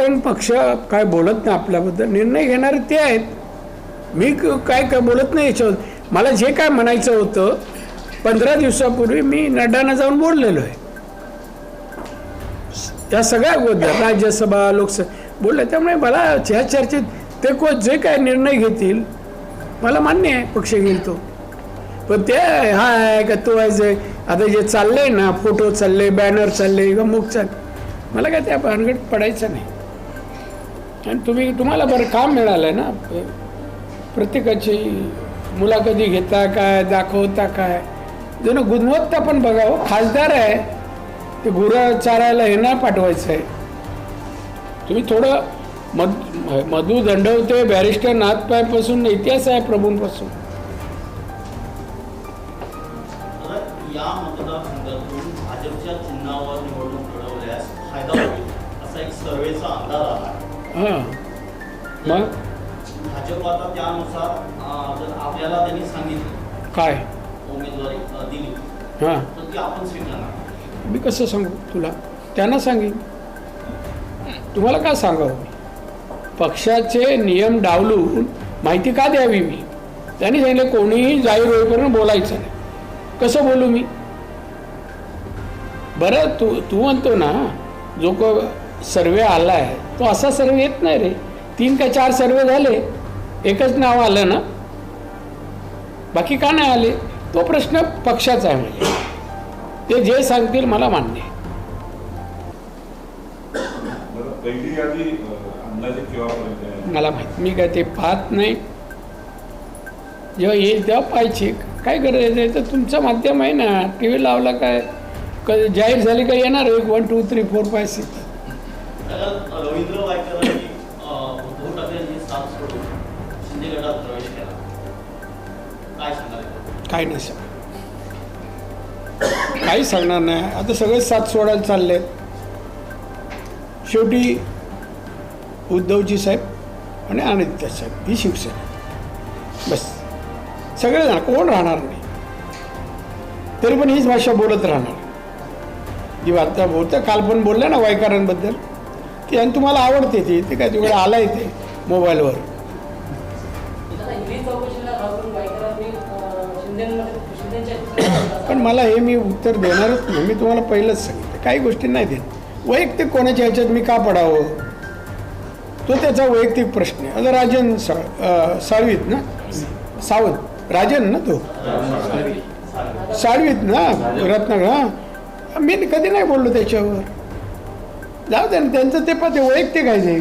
पण पक्ष काय बोलत नाही आपल्याबद्दल निर्णय घेणारे ते आहेत. मी क- काय काय बोलत नाही याच्यावर. मला जे काय म्हणायचं होतं पंधरा दिवसापूर्वी मी नड्डाना जाऊन बोललेलो आहे. त्या सगळ्या गोष्टी राज्यसभा लोकसभा बोलले त्यामुळे मला ह्या चर्चेत ते को जे काय निर्णय घेतील मला मान्य आहे पक्ष घेईल तो. पण ते हा आहे का तो आहे जे आता जे चाललंय ना फोटो चालले बॅनर चालले गमुक चालले मला काय त्या भानगड पडायचं नाही. आणि तुम्ही तुम्हाला बरं काम मिळालं आहे ना? प्रत्येकाची मुलाखती घेता काय दाखवता काय? जण गुणवत्ता पण बघावं. खासदार आहे ते गुरं चारायला हे नाही पाठवायचं आहे तुम्ही थोडं मध मधु दंडवते बॅरिस्टर नाथपायपासून इतिहास आहे प्रभूंपासून. या मतदारसंघातून भाजपच्या चिन्हावर निवडणूक लढवल्यास फायदा होईल असा एक सर्वेचा अंदाज आला हां. मग? भाजप आता त्यानुसार अं, जर आपल्याला त्यांनी सांगितलं काय? उमेदवारी अं, दिली हां. तर ती आपण स्वीकारणार. मी कसं सांगू तुला? त्यांना सांगेन. तुम्हाला काय सांगावं? पक्षाचे नियम डावलून माहिती का द्यावी मी? त्यांनी सांगितलं कोणीही जाहीर होईपर्यंत बोलायचं नाही. कसं बोलू मी? बरं तू तू म्हणतो ना जो को सर्वे आला आहे तो असा सर्वे येत नाही रे. तीन का चार सर्वे झाले एकच नाव आलं ना? बाकी का नाही आले? तो प्रश्न पक्षाचा आहे म्हणजे. ते जे सांगतील मला मान्य? मला माहीत मी काय ते पाहत नाही. जेव्हा येईल तेव्हा पाहिजे काय करायचं आहे? तर तुमचं माध्यम आहे ना. टी व्ही लावला काय? जाहीर झाली का येणार? एक one two three four five six Ravindra वायकरांनी अं, उद्धव ठाकरेंनी साथ सोडून शिंदे गटात प्रवेश केला. काय सांगाल? काय नाही सांग काही सांगणार नाही. आता सगळे साथ सोडायला चालले. शेवटी उद्धवजी साहेब आणि आदित्य साहेब ही शिवसेना. बस. सगळेजण कोण राहणार नाही? तरी पण हीच भाषा बोलत राहणार. जी आता बोलतं काल पण बोलल्या ना वायकरांबद्दल. ती आणि तुम्हाला आवडते ती. ते काय तिकडे आलाय ते मोबाईलवर. पण मला हे मी उत्तर देणारच नाही. मी तुम्हाला पहिलंच सांगितलं काही गोष्टी नाही देत. वैयक्तिक कोणाच्या ह्याच्यात मी का पडावं? तो त्याचा वैयक्तिक प्रश्न आहे. आता राजन सा साळवीत ना? सावंत. राजन ना तो? साळवीत ना? रत्नागर मी कधी नाही बोललो त्याच्यावर. जाऊ दे ना त्यांचं ते पण ते वैयक्तिक आहे ते.